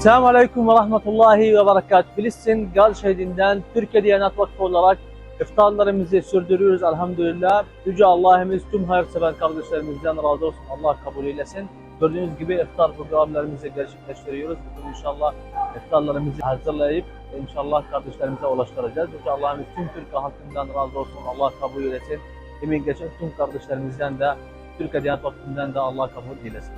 Selamun Aleyküm ve Rahmetullahi ve Berekat. Filistin Gaz şehrinden Türkiye Diyanet Vakfı olarak iftarlarımızı sürdürüyoruz elhamdülillah. Yüce Allah'ımız tüm hayırsever kardeşlerimizden razı olsun. Allah kabul eylesin. Gördüğünüz gibi iftar programlarımızı gerçekleştiriyoruz. Bugün inşallah iftarlarımızı hazırlayıp inşallah kardeşlerimize ulaştıracağız. Yüce Allah'ımız tüm Türk halkından razı olsun. Allah kabul eylesin. Emin geçen tüm kardeşlerimizden de Türkiye Diyanet Vakfı'ndan da Allah kabul eylesin.